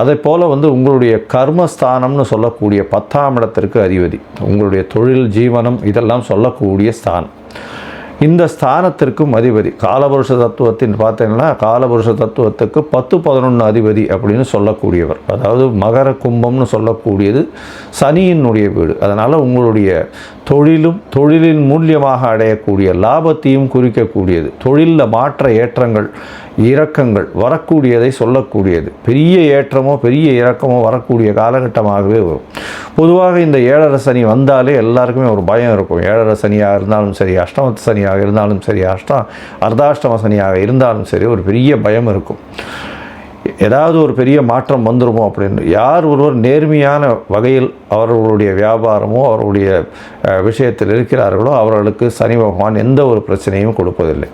அதே போல் வந்து உங்களுடைய கர்மஸ்தானம்னு சொல்லக்கூடிய பத்தாம் இடத்திற்கு அதிபதி. உங்களுடைய தொழில் ஜீவனம் இதெல்லாம் சொல்லக்கூடிய ஸ்தானம். இந்த ஸ்தானத்திற்கும் அதிபதி. காலபுருஷ தத்துவத்தின் பார்த்தீங்கன்னா காலபுருஷ தத்துவத்துக்கு பத்து பதினொன்று அதிபதி அப்படின்னு சொல்லக்கூடியவர். அதாவது மகர கும்பம்னு சொல்லக்கூடியது சனியினுடைய வீடு. அதனால் உங்களுடைய தொழிலும் தொழிலின் மூலியமாக அடையக்கூடிய லாபத்தையும் குறிக்கக்கூடியது. தொழிலில் மாற்ற ஏற்றங்கள் இறக்கங்கள் வரக்கூடியதை சொல்லக்கூடியது. பெரிய ஏற்றமோ பெரிய இறக்கமோ வரக்கூடிய காலகட்டமாகவே வரும். பொதுவாக இந்த ஏழரை சனி வந்தாலே எல்லாருக்குமே ஒரு பயம் இருக்கும். ஏழரை சனியாக இருந்தாலும் சரி அஷ்டமத்து சனியாக இருந்தாலும் சரி அஷ்டம் அர்த்தாஷ்டம சனியாக இருந்தாலும் சரி ஒரு பெரிய பயம் இருக்கும். ஏதாவது ஒரு பெரிய மாற்றம் வந்துடுமோ அப்படின்னு யார் ஒருவர் நேர்மையான வகையில் அவர்களுடைய வியாபாரமோ அவர்களுடைய விஷயத்தில் இருக்கிறார்களோ அவர்களுக்கு சனி பகவான் எந்த ஒரு பிரச்சனையும் கொடுப்பதில்லை.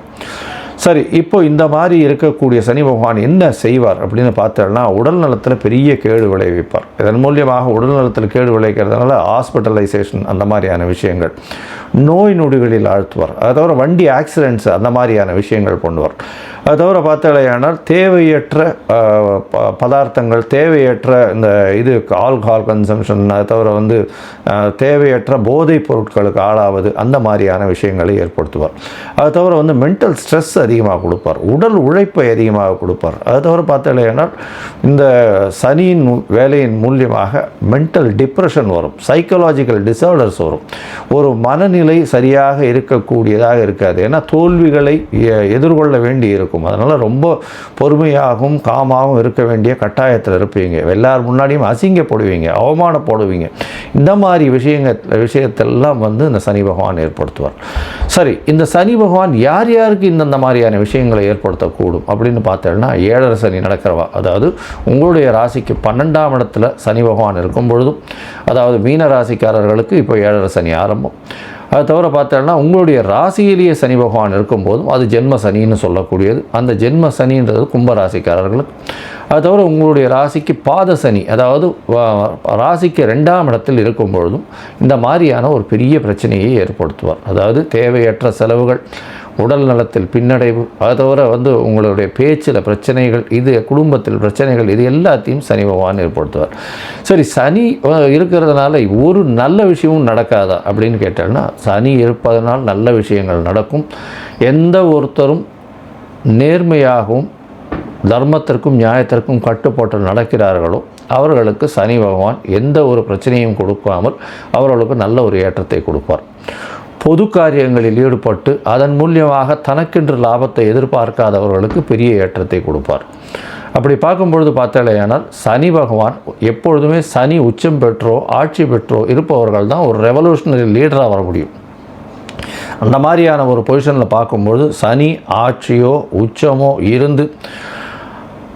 சரி இப்போ இந்த மாதிரி இருக்கக்கூடிய சனி பகவான் என்ன செய்வார் அப்படின்னு பார்த்தோம்னா உடல் நலத்தில் பெரிய கேடு விளைவிப்பார். இதன் மூலியமாக உடல் நலத்தில் கேடு விளைவிக்கிறதுனால ஹாஸ்பிட்டலைசேஷன் அந்த மாதிரியான விஷயங்கள் நோய் நொடிகளில் ஆழ்த்துவார். அதை தவிர வண்டி ஆக்சிடென்ட்ஸ் அந்த மாதிரியான விஷயங்கள் பண்ணுவார். அது தவிர பார்த்தாலேயானால் தேவையற்ற ப- பதார்த்தங்கள் தேவையற்ற இந்த இது ஆல்கஹால் கன்சம்ஷன் அது தவிர வந்து தேவையற்ற போதைப் பொருட்களுக்கு ஆளாவது அந்த மாதிரியான விஷயங்களை ஏற்படுத்துவார். அது தவிர வந்து மென்டல் ஸ்ட்ரெஸ் அதிகமாக கொடுப்பார். உடல் உழைப்பை அதிகமாக கொடுப்பார். அது தவிர பார்த்தாலேயானால் இந்த சனியின் வேலையின் மூலியமாக மென்டல் டிப்ரெஷன் வரும். சைக்கலாஜிக்கல் டிசார்டர்ஸ் வரும். ஒரு மனநிலை சரியாக இருக்கக்கூடியதாக இருக்காது. ஏன்னா தோல்விகளை எ- எதிர்கொள்ள வேண்டி இருக்கும் அதனால் ரொம்ப பொறுமையாகவும் காமாகவும் இருக்க வேண்டிய கட்டாயத்தில் இருப்பீங்க. எல்லார் முன்னாடியும் அசிங்கப்படுவீங்க அவமானப்படுவீங்க. இந்த மாதிரி விஷயங்கள் விஷயத்தெல்லாம் வந்து இந்த சனி பகவான் ஏற்படுத்துவார். சரி இந்த சனி பகவான் யார் யாருக்கு இந்தந்த மாதிரியான விஷயங்களை ஏற்படுத்தக்கூடும் அப்படின்னு பார்த்தோம்னா ஏழரை சனி நடக்கிறவா. அதாவது உங்களுடைய ராசிக்கு பன்னெண்டாம் இடத்துல சனி பகவான் இருக்கும் பொழுதும் அதாவது மீன ராசிக்காரர்களுக்கு இப்போ ஏழரை சனி ஆரம்பம். அது தவிர பார்த்தோன்னா உங்களுடைய ராசியிலேயே சனி பகவான் இருக்கும்போதும் அது ஜென்ம சனின்னு சொல்லக்கூடியது. அந்த ஜென்ம சனின்றது கும்ப ராசிக்காரர்களுக்கு அது தவிர உங்களுடைய ராசிக்கு பாத சனி அதாவது ராசிக்கு ரெண்டாம் இடத்தில் இருக்கும் பொழுதும் இந்த மாதிரியான ஒரு பெரிய பிரச்சனையை ஏற்படுத்துவார். அதாவது தேவையற்ற செலவுகள் உடல் நலத்தில் பின்னடைவு. அது தவிர வந்து உங்களுடைய பேச்சில் பிரச்சனைகள் இது குடும்பத்தில் பிரச்சனைகள் இது எல்லாத்தையும் சனி பகவான் ஏற்படுத்துவார். சரி சனி இருக்கிறதுனால ஒரு நல்ல விஷயமும் நடக்காதா அப்படின்னு கேட்டோம்னா சனி இருப்பதனால் நல்ல விஷயங்கள் நடக்கும். எந்த ஒருத்தரும் நேர்மையாகவும் தர்மத்திற்கும் நியாயத்திற்கும் கட்டுப்பட்டு நடக்கிறார்களோ அவர்களுக்கு சனி பகவான் எந்த ஒரு பிரச்சனையும் கொடுக்காமல் அவர்களுக்கு நல்ல ஒரு ஏற்றத்தை கொடுப்பார். பொது காரியங்களில் ஈடுபட்டு அதன் மூலியமாக தனக்கென்று லாபத்தை எதிர்பார்க்காதவர்களுக்கு பெரிய ஏற்றத்தை கொடுப்பார். அப்படி பார்க்கும்பொழுது பார்த்தாலேயானால் சனி பகவான் எப்பொழுதுமே சனி உச்சம் பெற்றோ ஆட்சி பெற்றோ இருப்பவர்கள் தான் ஒரு ரெவல்யூஷனரி லீடராக வர முடியும். அந்த மாதிரியான ஒரு பொசிஷனில் பார்க்கும்பொழுது சனி ஆட்சியோ உச்சமோ இருந்து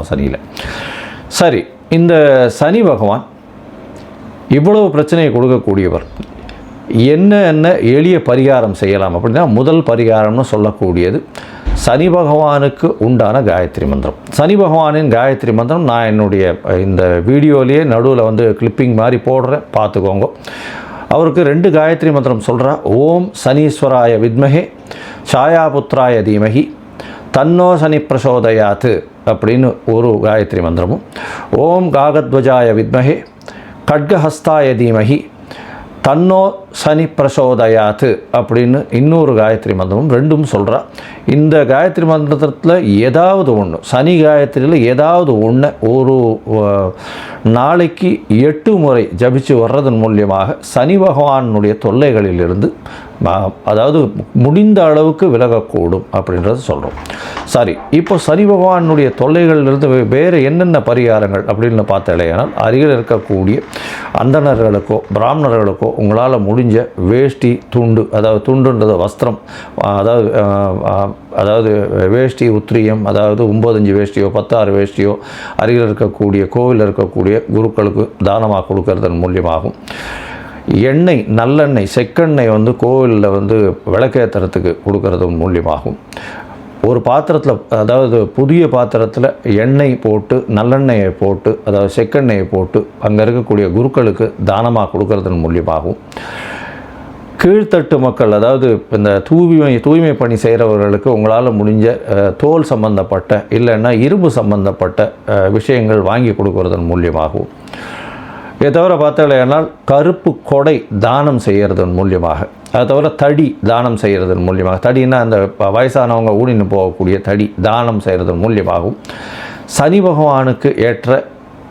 அஷ்டம சனியில். சரி இந்த சனி பகவான் இவ்வளவு பிரச்சனையை கொடுக்கக்கூடியவர். என்ன என்ன எளிய பரிகாரம் செய்யலாம் அப்படின்னா முதல் பரிகாரம்னு சொல்லக்கூடியது சனி பகவானுக்கு உண்டான காயத்ரி மந்திரம். சனி பகவானின் காயத்ரி மந்திரம் நான் என்னுடைய இந்த வீடியோலேயே நடுவில் வந்து கிளிப்பிங் மாதிரி போடுறேன் பார்த்துக்கோங்க. அவருக்கு ரெண்டு காயத்ரி மந்திரம் சொல்கிறா ஓம் சனீஸ்வராய வித்மகே சாயாபுத்ராய தீமகி தன்னோ சனி பிரசோதயாத்து அப்படின்னு ஒரு காயத்ரி மந்திரமும். ஓம் காகத்வஜாய வித்மகே கட்கஹஸ்தாய தீமகி தன்னோ சனி பிரசோதயாத்து அப்படின்னு இன்னொரு காயத்ரி மந்திரமும் ரெண்டும் சொல்கிறா இந்த காயத்ரி மந்திரத்தில் ஏதாவது ஒன்று சனி காயத்ரியில் ஏதாவது ஒன்று ஒரு நாளைக்கு எட்டு முறை ஜபிச்சு வர்றதன் மூலியமாக சனி பகவானுடைய தொல்லைகளிலிருந்து அதாவது முடிந்த அளவுக்கு விலகக்கூடும் அப்படின்றத சொல்கிறோம் சரி இப்போ சனி பகவானுடைய தொல்லைகளிலிருந்து வேறு என்னென்ன பரிகாரங்கள் அப்படின்னு பார்த்தாலேயானால் அருகில் இருக்கக்கூடிய அந்தணர்களுக்கோ பிராமணர்களுக்கோ உங்களால் முடி முடிஞ்ச வேஷ்டி துண்டு அதாவது துண்டுன்றது வஸ்திரம் அதாவது அதாவது வேஷ்டி உத்திரியம் அதாவது ஒம்பதஞ்சு வேஷ்டியோ பத்தாறு வேஷ்டியோ அருகில் இருக்கக்கூடிய கோவிலில் இருக்கக்கூடிய குருக்களுக்கு தானமாக கொடுக்கறதன் மூலியமாகும். எண்ணெய் நல்லெண்ணெய் செக்கெண்ணெய் வந்து கோவிலில் வந்து விளக்கேற்றுறதுக்கு கொடுக்கறது மூலியமாகும். ஒரு பாத்திரத்தில் அதாவது புதிய பாத்திரத்தில் எண்ணெய் போட்டு நல்லெண்ணெயை போட்டு அதாவது செக்கெண்ணெயை போட்டு அங்கே இருக்கக்கூடிய குருக்களுக்கு தானமாக கொடுக்கறதன் மூலியமாகும் கீழ்த்தட்டு மக்கள் அதாவது இந்த தூய்மை தூய்மை பணி செய்கிறவர்களுக்கு உங்களால் முடிஞ்ச தோல் சம்பந்தப்பட்ட இல்லைன்னா இரும்பு சம்பந்தப்பட்ட விஷயங்கள் வாங்கி கொடுக்கறதன் மூலியமாகவும் இதை தவிர பார்த்தாலேனால் கருப்பு கொடை தானம் செய்கிறதன் மூலியமாக அதை தவிர தடி தானம் செய்கிறதன் மூலியமாக தடின்னா அந்த வயசானவங்க ஊனின்னு போகக்கூடிய தடி தானம் செய்கிறதன் மூலியமாகவும் சனி பகவானுக்கு ஏற்ற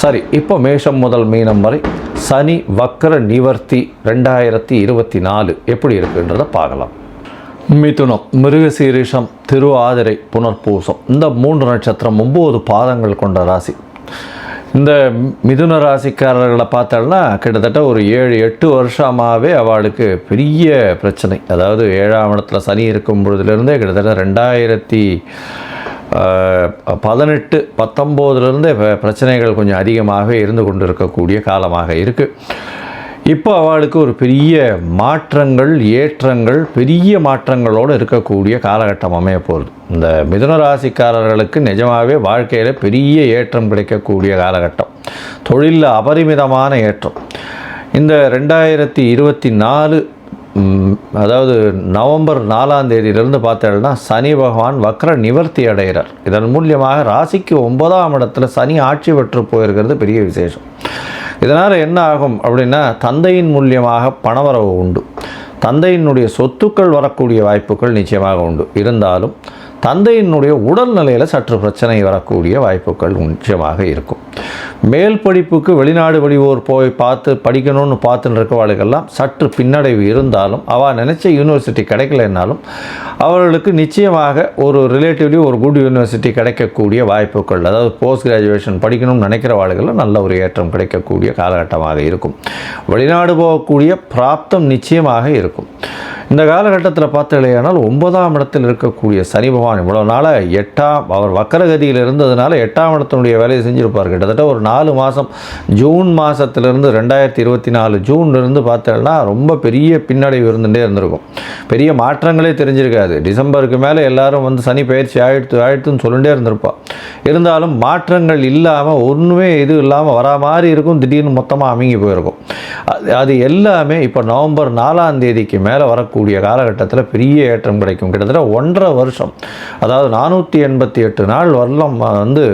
சரி இப்போ மேஷம் முதல் மீனம் வரை சனி வக்கர நிவர்த்தி ரெண்டாயிரத்தி இருபத்தி நாலு எப்படி இருக்குன்றதை பார்க்கலாம். மிதுனம் மிருகசீரிஷம் திருவாதிரை புனர்பூசம் இந்த மூன்று நட்சத்திரம் ஒம்பது பாதங்கள் கொண்ட ராசி. இந்த மிதுன ராசிக்காரர்களை பார்த்தோம்னா கிட்டத்தட்ட ஒரு ஏழு எட்டு வருஷமாகவே அவளுக்கு பெரிய பிரச்சனை. அதாவது ஏழாம் இடத்துல சனி இருக்கும் பொழுதுலேருந்தே கிட்டத்தட்ட ரெண்டாயிரத்தி பதினெட்டு பத்தொம்போதுலேருந்து பிரச்சனைகள் கொஞ்சம் அதிகமாக இருந்து கொண்டு இருக்கக்கூடிய காலமாக இருக்குது இப்போ அவளுக்கு ஒரு பெரிய மாற்றங்கள் ஏற்றங்கள் பெரிய மாற்றங்களோடு இருக்கக்கூடிய காலகட்டம் அமைய போகுது. இந்த மிதுன ராசிக்காரர்களுக்கு நிஜமாகவே வாழ்க்கையில் பெரிய ஏற்றம் கிடைக்கக்கூடிய காலகட்டம். தொழிலில் அபரிமிதமான ஏற்றம். இந்த ரெண்டாயிரத்தி இருபத்தி நாலு அதாவது நவம்பர் நாலாம் தேதியிலிருந்து பார்த்தேன்னா சனி பகவான் வக்ர நிவர்த்தி அடைகிறார். இதன் மூலியமாக ராசிக்கு ஒன்பதாம் இடத்துல சனி ஆட்சி பெற்று போயிருக்கிறது பெரிய விசேஷம். இதனால் என்ன ஆகும் அப்படின்னா தந்தையின் மூலியமாக பணவரவு உண்டு. தந்தையினுடைய சொத்துக்கள் வரக்கூடிய வாய்ப்புகள் நிச்சயமாக உண்டு. இருந்தாலும் தந்தையினுடைய உடல்நிலையில் சற்று பிரச்சனை வரக்கூடிய வாய்ப்புகள் நிச்சயமாக இருக்கும். மேல் படிப்புக்கு வெளிநாடு வெளியூர் போய் பார்த்து படிக்கணும்னு பார்த்துன்னு இருக்கவாளுக்கெல்லாம் சற்று பின்னடைவு இருந்தாலும் அவள் நினச்ச யூனிவர்சிட்டி கிடைக்கலனாலும் அவர்களுக்கு நிச்சயமாக ஒரு ரிலேட்டிவ்லி ஒரு குட் யூனிவர்சிட்டி கிடைக்கக்கூடிய வாய்ப்புகள் அதாவது போஸ்ட் கிராஜுவேஷன் படிக்கணும்னு நினைக்கிறவாளுக்கெல்லாம் நல்ல ஒரு ஏற்றம் கிடைக்கக்கூடிய காலகட்டமாக இருக்கும். வெளிநாடு போகக்கூடிய பிராப்தம் நிச்சயமாக இருக்கும். இந்த காலகட்டத்தில் பார்த்தீங்களேனால் ஒன்பதாம் இடத்தில் இருக்கக்கூடிய சனி பகவான் இவ்வளோ நாளாக எட்டாம் அவர் வக்கரகதியில் இருந்ததுனால எட்டாம் இடத்தினுடைய வேலையை செஞ்சுருப்பார். கிட்டத்தட்ட ஒரு நாலு மாதம் ஜூன் மாதத்துலேருந்து ரெண்டாயிரத்தி இருபத்தி நாலு ஜூன்லேருந்து பார்த்தேன்னா ரொம்ப பெரிய பின்னடைவு இருந்துகிட்டே இருந்திருக்கும். பெரிய மாற்றங்களே தெரிஞ்சிருக்காது. டிசம்பருக்கு மேலே எல்லாரும் வந்து சனி பயிற்சி ஆயிடுத்து ஆயிடுத்துன்னு சொல்லிட்டே இருந்திருப்பா. இருந்தாலும் மாற்றங்கள் இல்லாமல் ஒன்றுமே இது இல்லாமல் வரா மாதிரி இருக்கும். திடீர்னு மொத்தமாக அமைங்கி போயிருக்கும். அது அது எல்லாமே இப்போ நவம்பர் நாலாம் தேதிக்கு மேலே வரக்கூடிய காலகட்டத்தில் பெரிய ஏற்றம் கிடைக்கும். கிட்டத்தட்ட ஒன்றரை வருஷம். அதாவது நானூற்றி எண்பத்தி எட்டு நாள் வரலாம் வந்து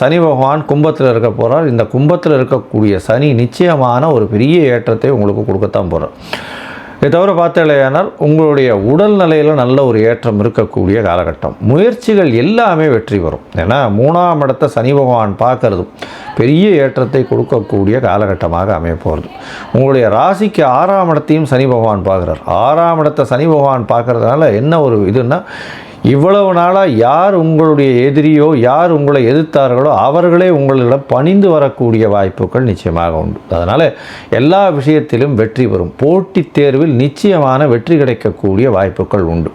சனி பகவான் கும்பத்தில் இருக்க போகிறார் இந்த கும்பத்தில் இருக்கக்கூடிய சனி நிச்சயமான ஒரு பெரிய ஏற்றத்தை உங்களுக்கு கொடுக்கத்தான் போகிறார் இதை தவிர பார்த்தாலேயானால் உங்களுடைய உடல் நிலையில் நல்ல ஒரு ஏற்றம் இருக்கக்கூடிய காலகட்டம். முயற்சிகள் எல்லாமே வெற்றி பெறும். ஏன்னா மூணாம் இடத்தை சனி பகவான் பார்க்கறதும் பெரிய ஏற்றத்தை கொடுக்கக்கூடிய காலகட்டமாக அமையப்போகிறது உங்களுடைய ராசிக்கு ஆறாம் இடத்தையும் சனி பகவான் பார்க்குறார். ஆறாம் இடத்த சனி பகவான் பார்க்கறதுனால என்ன ஒரு இதுன்னா இவ்வளவு நாளாக யார் உங்களுடைய எதிரியோ யார் உங்களை எதிர்த்தார்களோ அவர்களே உங்களிடம் பணிந்து வரக்கூடிய வாய்ப்புகள் நிச்சயமாக உண்டு. அதனால் எல்லா விஷயத்திலும் வெற்றி பெறும். போட்டித் தேர்வில் நிச்சயமான வெற்றி கிடைக்கக்கூடிய வாய்ப்புகள் உண்டு.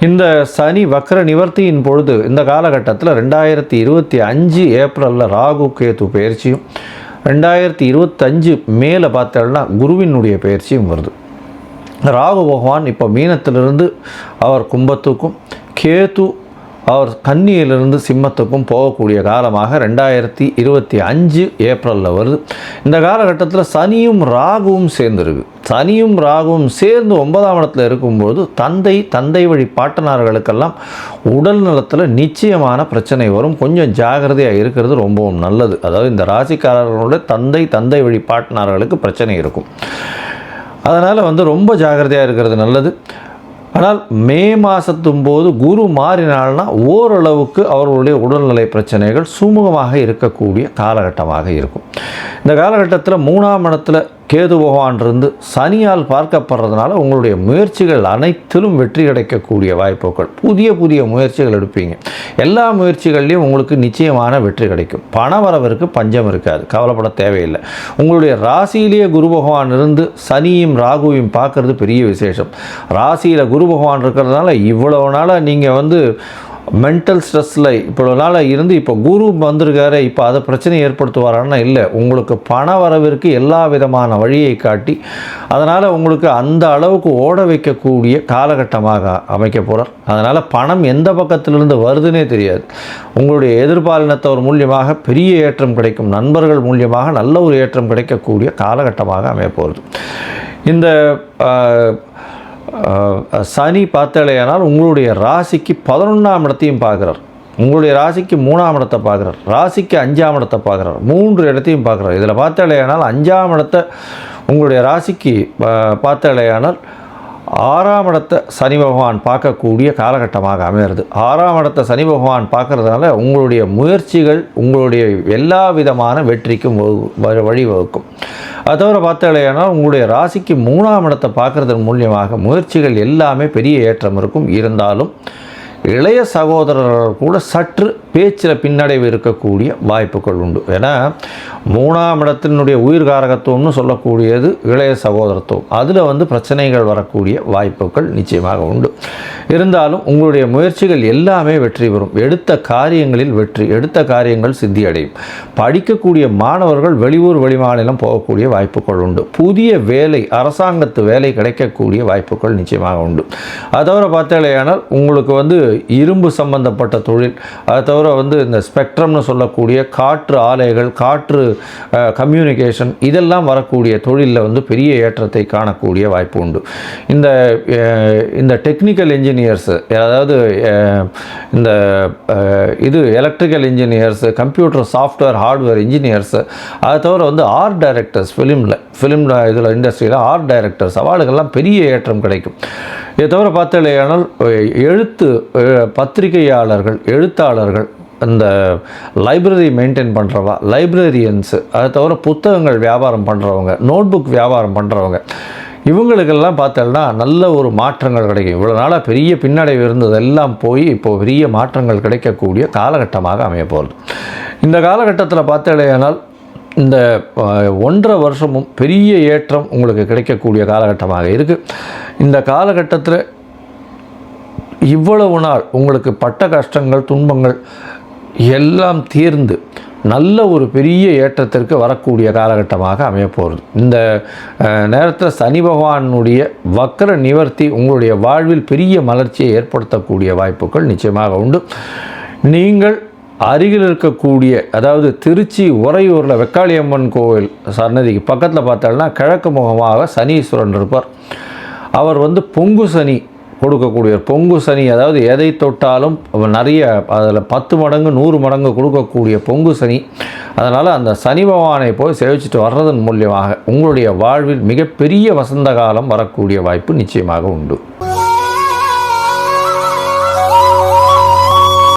இந்த சனி வக்ர நிவர்த்தியின் பொழுது இந்த காலகட்டத்தில் ரெண்டாயிரத்தி இருபத்தி அஞ்சு ஏப்ரலில் ராகு கேத்து பயிற்சியும் ரெண்டாயிரத்தி இருபத்தஞ்சு மேலே பார்த்தோம்னா குருவினுடைய பயிற்சியும் வருது. ராகு பகவான் இப்போ மீனத்திலிருந்து அவர் கும்பத்துக்கும் கேது அவர் கன்னியிலிருந்து சிம்மத்துக்கும் போகக்கூடிய காலமாக ரெண்டாயிரத்தி இருபத்தி அஞ்சு ஏப்ரலில் வருது. இந்த காலகட்டத்தில் சனியும் ராகுவும் சேர்ந்துருக்கு. சனியும் ராகுவும் சேர்ந்து ஒன்பதாம் இடத்துல இருக்கும்போது தந்தை தந்தை வழி பாட்டனார்களுக்கெல்லாம் உடல் நலத்தில் நிச்சயமான பிரச்சனை வரும். கொஞ்சம் ஜாகிரதையாக இருக்கிறது ரொம்பவும் நல்லது. அதாவது இந்த ராசிக்காரர்களோட தந்தை தந்தை வழி பாட்டனார்களுக்கு பிரச்சனை இருக்கும். அதனால் வந்து ரொம்ப ஜாகிரதையாக இருக்கிறது நல்லது. ஆனால் மே மாதத்தும் போது குரு மாறினால்னா ஓரளவுக்கு அவர்களுடைய உடல்நிலை பிரச்சனைகள் சுமூகமாக இருக்கக்கூடிய காலகட்டமாக இருக்கும். இந்த காலகட்டத்தில் மூணாம் இடத்துல கேது பகவான் இருந்து சனியால் பார்க்கப்படுறதுனால உங்களுடைய முயற்சிகள் அனைத்திலும் வெற்றி கிடைக்கக்கூடிய வாய்ப்புகள். புதிய புதிய முயற்சிகள் எடுப்பீங்க. எல்லா முயற்சிகள்லையும் உங்களுக்கு நிச்சயமான வெற்றி கிடைக்கும். பண வரவிற்கு பஞ்சம் இருக்காது. கவலைப்பட தேவையில்லை. உங்களுடைய ராசியிலேயே குரு பகவான் இருந்து சனியும் ராகுவையும் பார்க்கறது பெரிய விசேஷம். ராசியில் குரு பகவான் இருக்கிறதுனால இவ்வளவு நாளாக நீங்கள் வந்து மென்டல் ஸ்ட்ரெஸ்ஸில் இவ்வளோ நாளாக இருந்து இப்போ குரு வந்திருக்காரு இப்போ அதை பிரச்சனை ஏற்படுத்துவாரான்னா இல்லை. உங்களுக்கு பண வரவிற்கு எல்லா விதமான வழியை காட்டி அதனால் உங்களுக்கு அந்த அளவுக்கு ஓட வைக்கக்கூடிய காலகட்டமாக அமைக்க போகிறார் அதனால் பணம் எந்த பக்கத்திலிருந்து வருதுன்னே தெரியாது. உங்களுடைய எதிர்பாலினத்தவர் மூலியமாக பெரிய ஏற்றம் கிடைக்கும் நண்பர்கள் மூலியமாக நல்ல ஒரு ஏற்றம் கிடைக்கக்கூடிய காலகட்டமாக அமைய போகிறது இந்த சனி பார்த்தலையானால் உங்களுடைய ராசிக்கு பதினொன்றாம் இடத்தையும் பார்க்குறார். உங்களுடைய ராசிக்கு மூணாம் இடத்தை பார்க்குறார். ராசிக்கு அஞ்சாம் இடத்தை பார்க்குறார். மூன்று இடத்தையும் பார்க்குறார். இதில் பார்த்தாலேயானால் அஞ்சாம் இடத்தை உங்களுடைய ராசிக்கு ஆஹ், பார்த்தாலேயானால் ஆறாம் இடத்தை சனி பகவான் பார்க்கக்கூடிய காலகட்டமாக அமையிறது ஆறாம் இடத்தை சனி பகவான் பார்க்கறதுனால உங்களுடைய முயற்சிகள் உங்களுடைய எல்லா விதமான வெற்றிக்கும் வகு- வ- வழிவகுக்கும். அது தவிர பார்த்தாலேனால் உங்களுடைய ராசிக்கு மூணாம் இடத்தை பார்க்கறதன் மூலியமாக முயற்சிகள் எல்லாமே பெரிய ஏற்றம் இருக்கும். இருந்தாலும் இளைய சகோதரர்கள் கூட சற்று பேச்சில் பின்னடைவு இருக்கக்கூடிய வாய்ப்புகள் உண்டு. ஏன்னா மூணாம் இடத்தினுடைய உயிர்காரகத்துவம்னு சொல்லக்கூடியது இளைய சகோதரத்துவம். அதில் வந்து பிரச்சனைகள் வரக்கூடிய வாய்ப்புகள் நிச்சயமாக உண்டு. இருந்தாலும் உங்களுடைய முயற்சிகள் எல்லாமே வெற்றி பெறும். எடுத்த காரியங்களில் வெற்றி எடுத்த காரியங்கள் சித்தி அடையும் படிக்கக்கூடிய மாணவர்கள் வெளியூர் வெளிமாநிலம் போகக்கூடிய வாய்ப்புகள் உண்டு. புதிய வேலை அரசாங்கத்து வேலை கிடைக்கக்கூடிய வாய்ப்புகள் நிச்சயமாக உண்டு. அது தவிர பார்த்தாலேயானால் உங்களுக்கு வந்து இரும்பு சம்பந்தப்பட்ட தொழில். அதை தவிர வந்து இந்த ஸ்பெக்ட்ரம்னு சொல்லக்கூடிய காற்று ஆலைகள் காற்று கம்யூனிகேஷன் இதெல்லாம் வரக்கூடிய தொழிலில் வந்து பெரிய ஏற்றத்தை காணக்கூடிய வாய்ப்பு உண்டு. இந்த இந்த டெக்னிக்கல் இன்ஜினியர்ஸு அதாவது இந்த இது electrical engineers computer software hardware engineers அதை தவிர வந்து ஆர்ட் டைரக்டர்ஸ் ஃபிலிமில் ஃபிலிம் இதில் இண்டஸ்ட்ரியில் ஆர்ட் டைரக்டர்ஸ் அவளுக்கெல்லாம் பெரிய ஏற்றம் கிடைக்கும். இதை தவிர பார்த்தாலேயானால் எழுத்து பத்திரிகையாளர்கள் எழுத்தாளர்கள் இந்த லைப்ரரி மெயின்டைன் பண்ணுறவா லைப்ரரியன்ஸு அதை தவிர புத்தகங்கள் வியாபாரம் பண்ணுறவங்க நோட்புக் வியாபாரம் பண்ணுறவங்க இவங்களுக்கெல்லாம் பார்த்தோம்னா நல்ல ஒரு மாற்றங்கள் கிடைக்கும். இவ்வளோ நாளாக பெரிய பின்னடைவு இருந்ததெல்லாம் போய் இப்போது பெரிய மாற்றங்கள் கிடைக்கக்கூடிய காலகட்டமாக அமைய போகிறது இந்த காலகட்டத்தில் பார்த்தேனால் இந்த ஒன்றரை வருஷமும் பெரிய ஏற்றம் உங்களுக்கு கிடைக்கக்கூடிய காலகட்டமாக இருக்குது இந்த காலகட்டத்தில் இவ்வளவு நாள் உங்களுக்கு பட்ட கஷ்டங்கள் துன்பங்கள் எல்லாம் தீர்ந்து நல்ல ஒரு பெரிய ஏற்றத்திற்கு வரக்கூடிய காலகட்டமாக அமையப்போகிறது இந்த நேரத்தில் சனி பகவானுடைய வக்கர நிவர்த்தி உங்களுடைய வாழ்வில் பெரிய மலர்ச்சியை ஏற்படுத்தக்கூடிய வாய்ப்புகள் நிச்சயமாக உண்டு. நீங்கள் அருகில் இருக்கக்கூடிய அதாவது திருச்சி உறையூரில் வெக்காளியம்மன் கோவில் சன்னதிக்கு பக்கத்தில் பார்த்தோம்னா கிழக்கு முகமாக சனீஸ்வரன் இருப்பார். அவர் வந்து பொங்கு சனி கொடுக்கக்கூடிய பொங்கு சனி அதாவது எதை தொட்டாலும் நிறைய அதில் பத்து மடங்கு நூறு மடங்கு கொடுக்கக்கூடிய பொங்கு சனி. அதனால் அந்த சனி பகவானை போய் சேவிச்சுட்டு வர்றதன் மூலியமாக உங்களுடைய வாழ்வில் மிகப்பெரிய வசந்த காலம் வரக்கூடிய வாய்ப்பு நிச்சயமாக உண்டு.